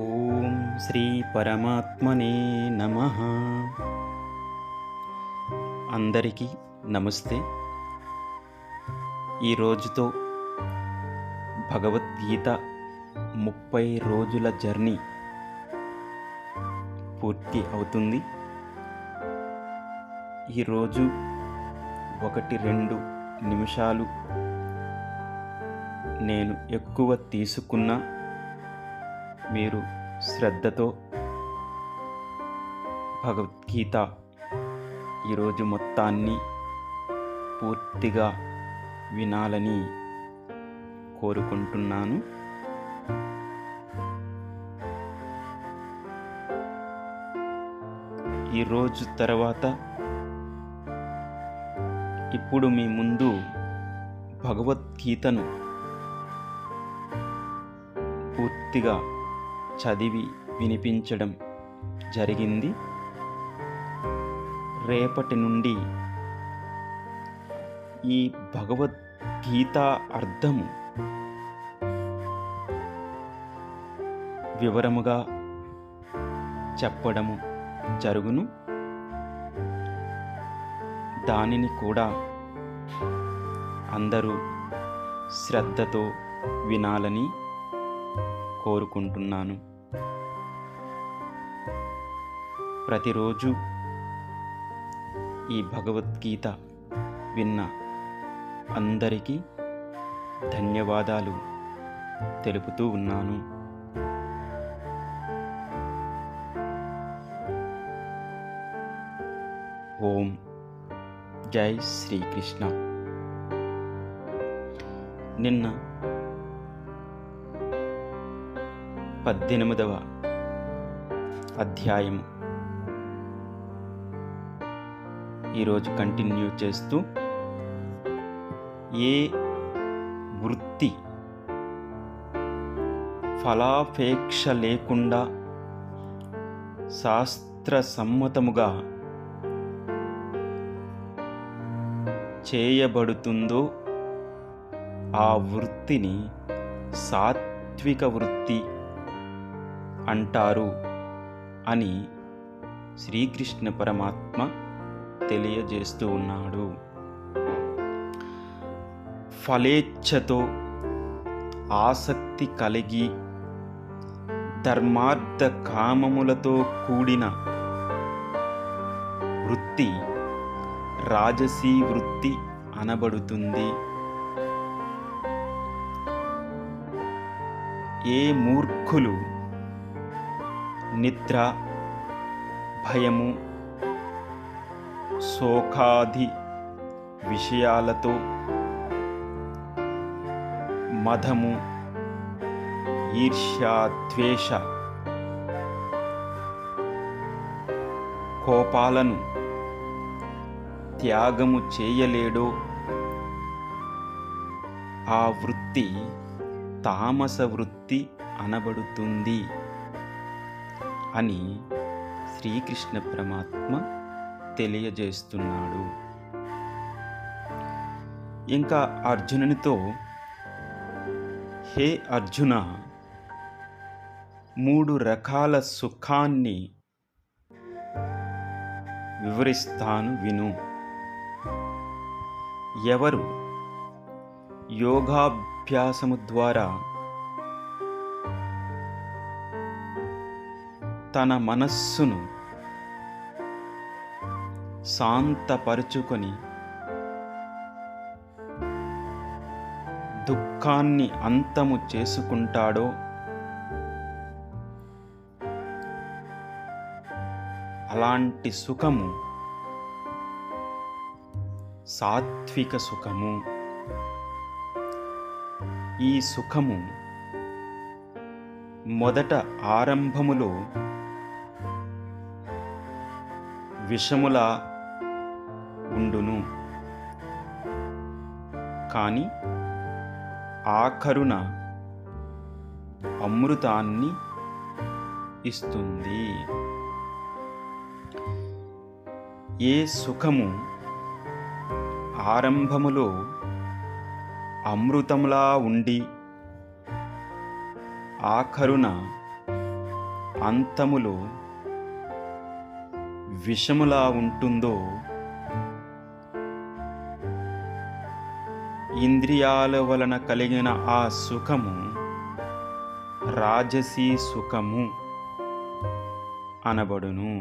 ఓం శ్రీ పరమాత్మనే నమ. అందరికీ నమస్తే. ఈ రోజుతో భగవద్గీత ముప్పై రోజుల జర్నీ పూర్తి అవుతుంది. ఈరోజు ఒకటి రెండు నిమిషాలు నేను ఎక్కువ తీసుకున్న మీరు శ్రద్ధతో భగవద్గీత ఈరోజు మొత్తాన్ని పూర్తిగా వినాలని కోరుకుంటున్నాను. ఈరోజు తర్వాత ఇప్పుడు మీ ముందు భగవద్గీతను పూర్తిగా చదివి వినిపించడం జరిగింది. రేపటి నుండి ఈ భగవద్గీత అర్థం వివరముగా చెప్పడము జరుగును. దానిని కూడా అందరూ శ్రద్ధతో వినాలని కోరుకుంటున్నాను. ప్రతిరోజు ఈ భగవద్గీత విన్న అందరికీ ధన్యవాదాలు తెలుపుతూ ఉన్నాను. ఓం జై శ్రీకృష్ణ. నిన్న పద్దెనిమిదవ అధ్యాయము ఈరోజు కంటిన్యూ చేస్తూ ఏ వృత్తి ఫలాపేక్ష లేకుండా శాస్త్ర సమ్మతముగా చేయబడుతుందో ఆ వృత్తిని సాత్విక వృత్తి అంటారు అని శ్రీకృష్ణ పరమాత్మ తెలియజేస్తూ ఉన్నాడు. ఫలేచ్ఛతో ఆసక్తి కలిగి ధర్మార్థ కామములతో కూడిన వృత్తి రాజసీ వృత్తి అనబడుతుంది. ఏ మూర్ఖులు నిద్ర భయము శోకాది విషయాలతో మధము ఈర్ష్యాద్వేష కోపాలను త్యాగము చేయలేడో ఆ వృత్తి తామస వృత్తి అనబడుతుంది అని శ్రీకృష్ణ పరమాత్మ తెలియజేస్తున్నాడు. ఇంకా అర్జునునితో హే అర్జున మూడు రకాల సుఖాన్ని వివరిస్తాను విను. ఎవరు? యోగాభ్యాసము ద్వారా తన మనస్సును శాంతపరుచుకొని దుఃఖాన్ని అంతము చేసుకుంటాడో? అలాంటి సుఖము సాత్విక సుఖము. ఈ సుఖము మొదట ఆరంభములో విషములా ఉండును. కానీ ఆఖరున అమృతాన్ని ఇస్తుంది. ఏ సుఖము ఆరంభములో అమృతంలా ఉండి ఆఖరున అంతములో విషములా ఉంటుందో ఇంద్రియాల వలన కలిగిన ఆ సుఖము రాజసీ సుఖము అనబడును.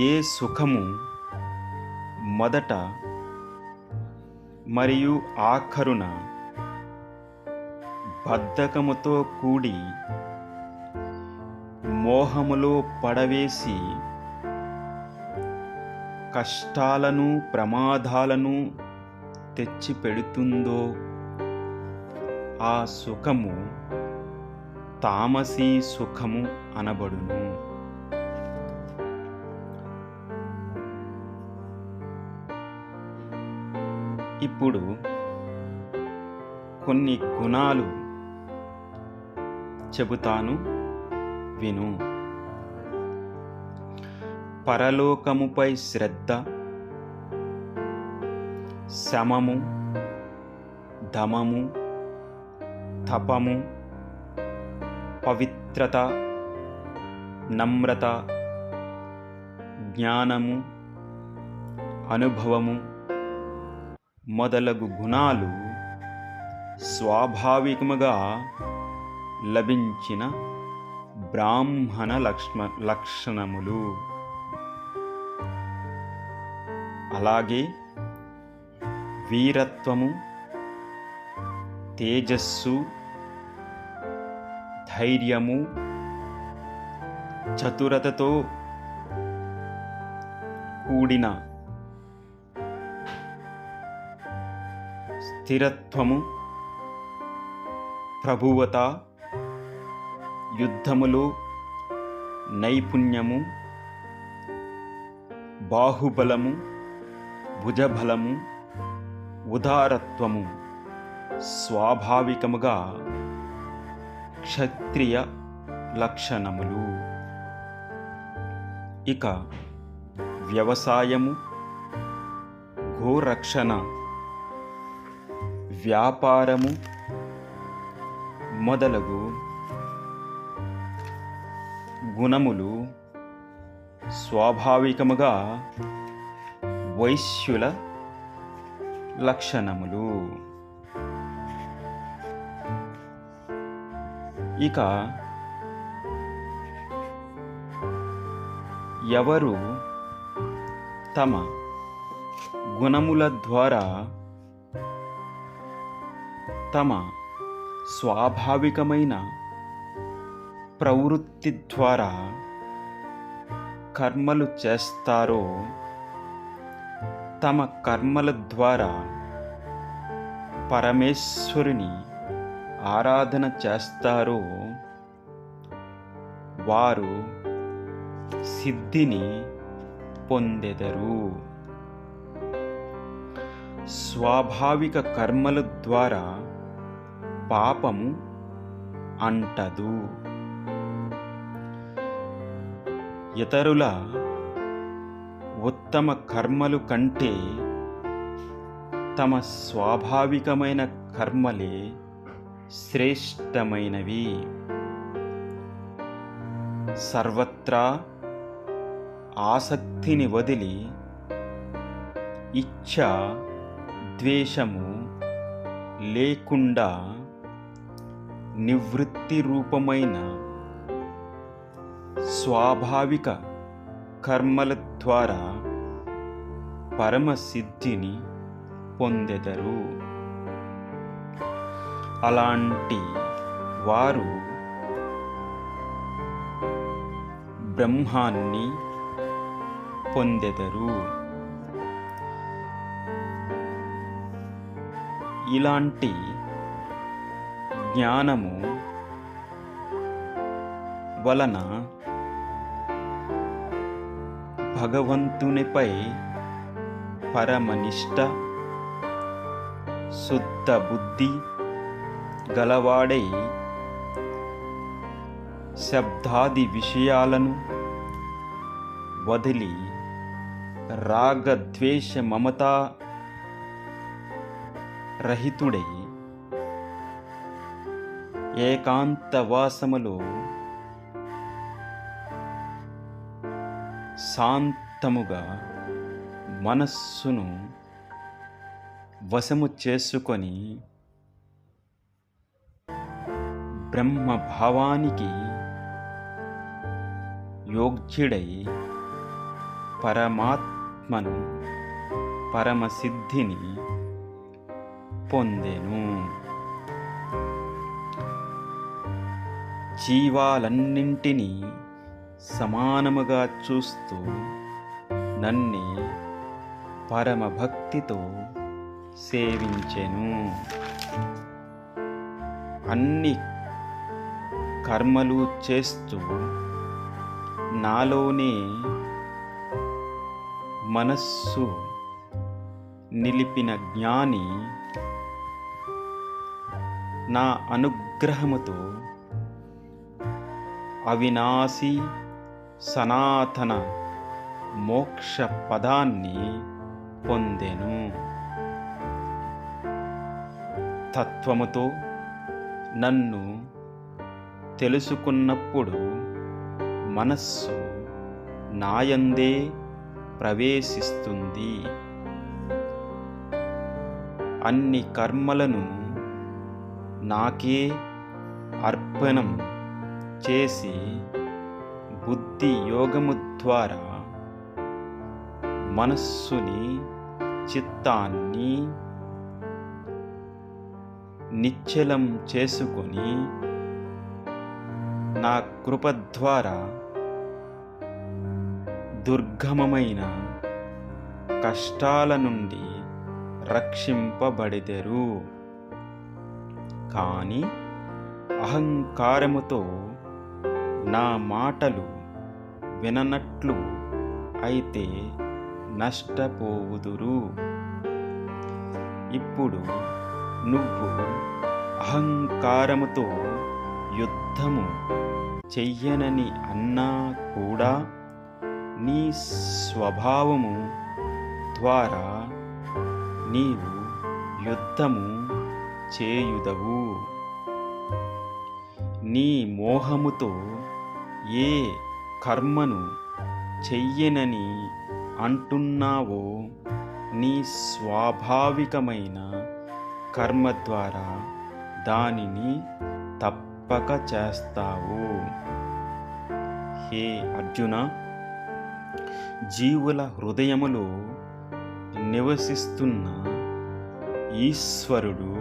ఏ సుఖము మొదట మరియు ఆఖరున బద్ధకముతో కూడి మోహములో పడవేసి కష్టాలను ప్రమాదాలను తెచ్చి పెడుతుందో ఆ సుఖము తామసీ సుఖము అనబడును. ఇప్పుడు కొన్ని గుణాలు చెబుతాను విను. పరలోకముపై శ్రద్ధ శమము ధమము తపము పవిత్రత నమ్రత జ్ఞానము అనుభవము మొదలగు గుణాలు స్వాభావికముగా లభించిన బ్రాహ్మణ లక్ష్మ లక్షణములు. అలాగే వీరత్వము తేజస్సు ధైర్యము చతురతతో కూడిన స్థిరత్వము ప్రభువత యుద్ధములో నైపుణ్యము బాహుబలము భుజబలము ఉదారత్వము స్వాభావికముగా క్షత్రియ లక్షణములు. ఇక వ్యవసాయము గోరక్షణ వ్యాపారము మొదలగు గుణములు స్వాభావికముగా వైశ్యుల లక్షణములు. ఇక ఎవరు తమ గుణముల ద్వారా తమ స్వాభావికమైన ప్రవృత్తి ద్వారా కర్మలు చేస్తారో తమ కర్మల ద్వారా పరమేశ్వరుని ఆరాధన చేస్తారో వారు సిద్ధిని పొందెదరు. స్వాభావిక కర్మల ద్వారా పాపము అంటదు. ఇతరుల ఉత్తమ కర్మలు కంటే తమ స్వాభావికమైన కర్మలే శ్రేష్టమైనవి. సర్వత్రా ఆసక్తిని వదిలి ఇచ్ఛ ద్వేషము లేకుండా నివృత్తి రూపమైన స్వాభావిక కర్మల ద్వారా పరమసిద్ధిని పొందెదరు. అలాంటి వారు బ్రహ్మాన్ని పొందెదరు. ఇలాంటి జ్ఞానము వలన భగవంతునిపై పరమనిష్ట శుద్ధ బుద్ధి గలవాడై శబ్దాది విషయాలను వదిలి రాగద్వేష మమతా రహితుడై ఏకాంతవాసములో శాంతముగా మనస్సును వశము చేసుకొని బ్రహ్మభావానికి యోగ్యుడై పరమాత్మను పరమసిద్ధిని పొందెను. జీవాలన్నింటినీ సమానముగా చూస్తూ నన్నే పరమభక్తితో సేవించెను. అన్ని కర్మలు చేస్తూ నాలోనే మనస్సు నిలిపిన జ్ఞాని నా అనుగ్రహముతో అవినాశి సనాతన మోక్ష పదాన్ని పొందెను. తత్వముతో నన్ను తెలుసుకున్నప్పుడు మనస్సు నాయందే ప్రవేశిస్తుంది. అన్ని కర్మలను నాకే అర్పణం చేసి బుద్ధి యోగము ద్వారా మనస్సుని చిత్తాన్ని నిశ్చలం చేసుకొని నా కృప ద్వారా దుర్గమమైన కష్టాల నుండి రక్షింపబడిదెరు. కానీ అహంకారముతో నా మాటలు విననట్లు అయితే నష్టపోవుదురు. ఇప్పుడు నువ్వు అహంకారముతో యుద్ధము చెయ్యనని అన్నా కూడా నీ స్వభావము ద్వారా నీవు యుద్ధము చేయుదవు. నీ మోహముతో ఏ కర్మను చెయ్యనని అంటున్నావో నీ స్వాభావికమైన కర్మ ద్వారా దానిని తప్పక చేస్తావు. హే అర్జున జీవుల హృదయములో నివసిస్తున్న ఈశ్వరుడు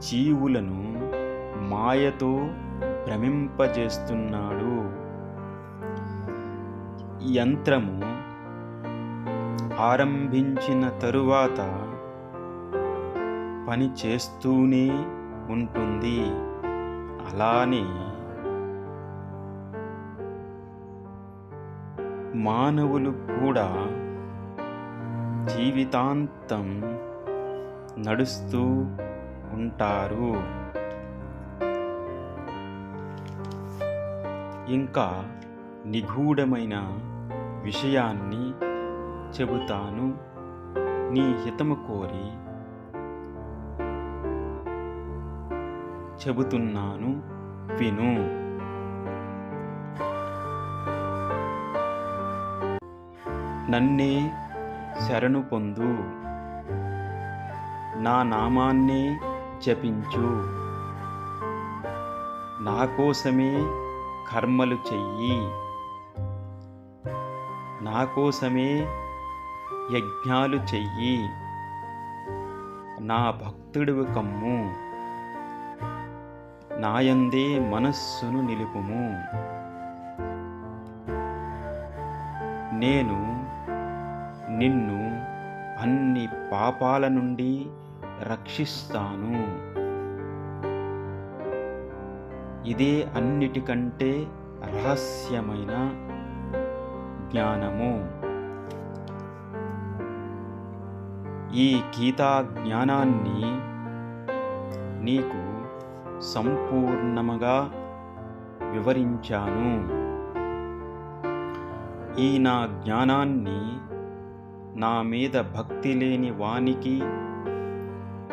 జీవులను మాయతో భ్రమింపజేస్తున్నాడు. యంత్రము ఆరంభించిన తరువాత పని చేస్తూనే ఉంటుంది. అలానే మానవులు కూడా జీవితాంతం నడుస్తూ ఉంటారు. ఇంకా నిగూఢమైన విషయాన్ని చెబుతాను. నీ హితము కోరి చెబుతున్నాను విను. నన్నే శరణు పొందు. నా నామాన్నే జపించు. నా కోసమే కర్మలు చెయ్యి. నా కోసమే యజ్ఞాలు చెయ్యి. నా భక్తుడివి కమ్ము. నాయందే మనస్సును నిలుపుము. నేను నిన్ను అన్ని పాపాల నుండి రక్షిస్తాను. ఇదే అన్నిటికంటే రహస్యమైన జ్ఞానము. ఈ గీతా జ్ఞానాన్ని నీకు సంపూర్ణముగా వివరించాను. ఈ నా జ్ఞానాన్ని నా మీద భక్తి లేని వానికి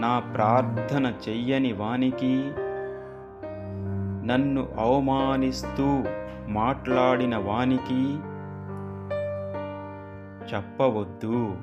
నా ప్రార్థన చెయ్యని వానికి నన్ను అవమానిస్తూ మాట్లాడిన వానికి చెప్పవద్దు.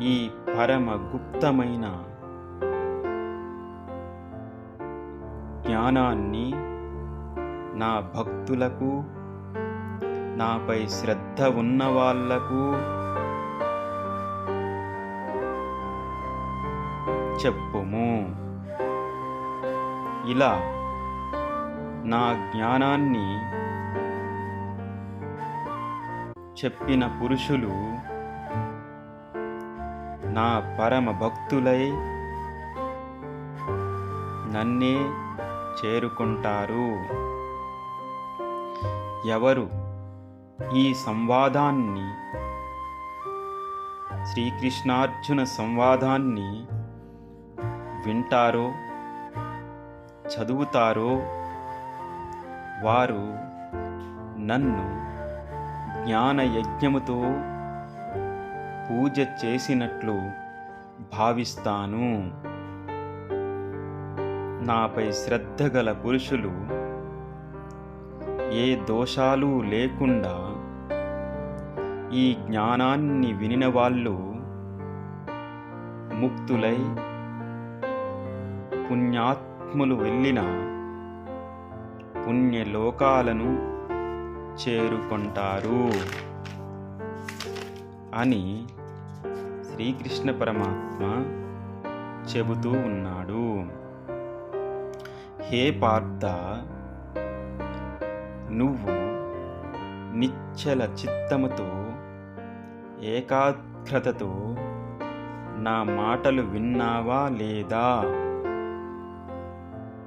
ఈ పరమ గుప్తమైన జ్ఞానాన్ని నా భక్తులకు నాపై శ్రద్ధ ఉన్న వాళ్ళకు చెప్పుము. ఇలా నా జ్ఞానాన్ని చెప్పిన పురుషులు నా పరమ భక్తులై నన్నే చేరుకుంటారు. ఎవరు ఈ సంవాదాన్ని శ్రీకృష్ణార్జున సంవాదాన్ని వింటారో చదువుతారో వారు నన్ను జ్ఞాన యజ్ఞముతో పూజ చేసినట్లు భావిస్తాను. నాపై శ్రద్ధ గల పురుషులు ఏ దోషాలు లేకుండా ఈ జ్ఞానాన్ని వినిన వాళ్ళు ముక్తులై పుణ్యాత్ములు వెళ్ళిన పుణ్యలోకాలను చేరుకుంటారు. అని శ్రీకృష్ణ పరమాత్మ చెబుతూ ఉన్నాడు. హే పార్థ నువ్వు నిశ్చల చిత్తముతో ఏకాగ్రతతో నా మాటలు విన్నావా లేదా?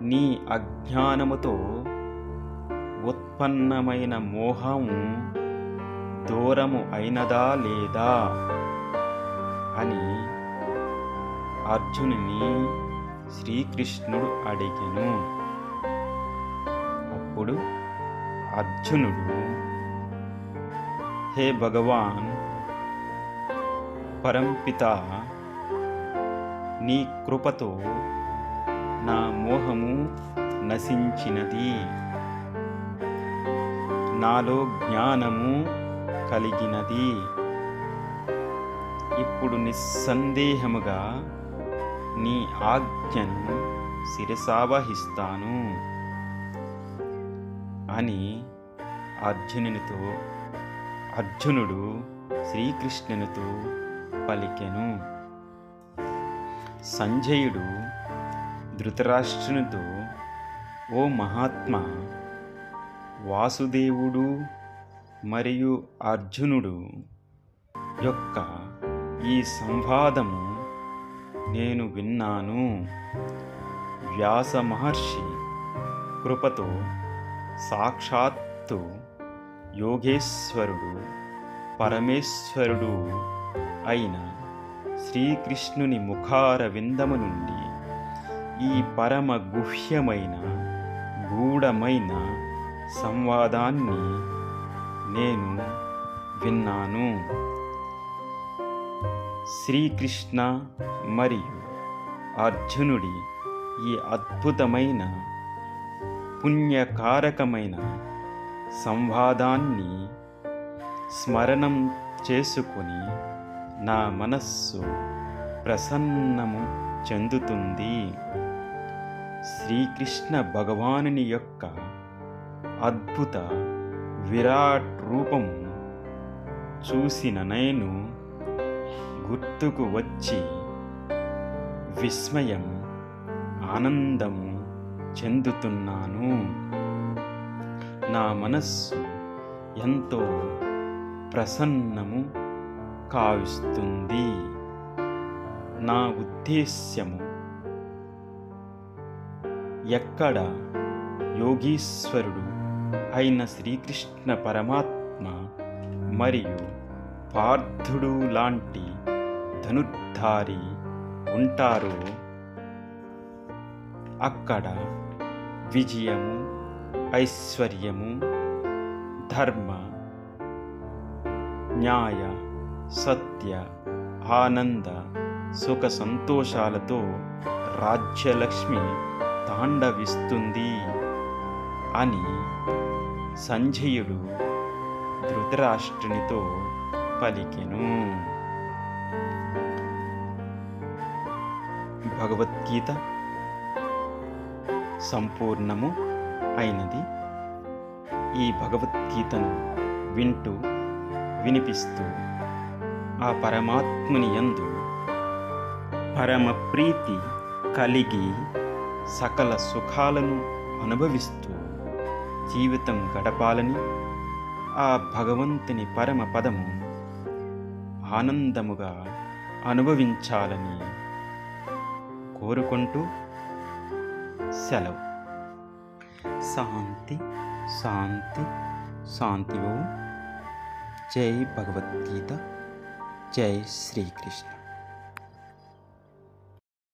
నీ అజ్ఞానముతో ఉత్పన్నమైన మోహము దూరము అయినదా లేదా అని అర్జునుని శ్రీకృష్ణుడు అడిగెను. అప్పుడు అర్జునుడు హే భగవాన్ పరంపిత నీ కృపతో నా మోహము నశించినది. నాలో జ్ఞానము కలిగినది. ఇప్పుడు నిస్సందేహముగా నీ ఆజ్ఞను శిరసావహిస్తాను అని అర్జునునితో అర్జునుడు శ్రీకృష్ణునితో పలికెను. సంజయుడు ధృతరాష్ట్రునితో ఓ మహాత్మా వాసుదేవుడు మరియు అర్జునుడు యొక్క ఈ సంవాదము నేను విన్నాను. వ్యాస మహర్షి కృపతో సాక్షాత్తు యోగేశ్వరుడు పరమేశ్వరుడు అయిన శ్రీకృష్ణుని ముఖార విందము నుండి ఈ పరమ గుహ్యమైన గూఢమైన సంవాదాన్ని నేను విన్నాను. శ్రీకృష్ణ మరియు అర్జునుడి ఈ అద్భుతమైన పుణ్యకారకమైన సంవాదాన్ని స్మరణం చేసుకొని నా మనస్సు ప్రసన్నము చెందుతుంది. శ్రీకృష్ణ భగవానుని యొక్క అద్భుత విరాట్ రూపం చూసిన నేను గుర్తుకు వచ్చి విస్మయం ఆనందము చెందుతున్నాను. నా మనస్సు ఎంతో ప్రసన్నము కావిస్తుంది. నా ఉద్దేశ్యము ఎక్కడ యోగీశ్వరుడు అయిన శ్రీకృష్ణ పరమాత్మ మరియు పార్థుడు లాంటి ధనుర్ధారి ఉంటారో అక్కడ విజయము ఐశ్వర్యము ధర్మ న్యాయ సత్య ఆనంద సుఖ సంతోషాలతో రాజ్యలక్ష్మి తాండవిస్తుంది అని సంజయుడు ధృతరాష్ట్రునితో పలికెను. భగవద్గీత సంపూర్ణము అయినది. ఈ భగవద్గీతను వింటూ వినిపిస్తూ ఆ పరమాత్ముని యందు పరమ ప్రీతి కలిగి సకల సుఖాలను అనుభవిస్తూ జీవితం గడపాలని ఆ భగవంతుని పరమ పదము ఆనందముగా అనుభవించాలని కోరుకుంటూ సెలవు. శాంతి శాంతి శాంతి ఓం. జై భగవద్గీత. జై శ్రీకృష్ణ.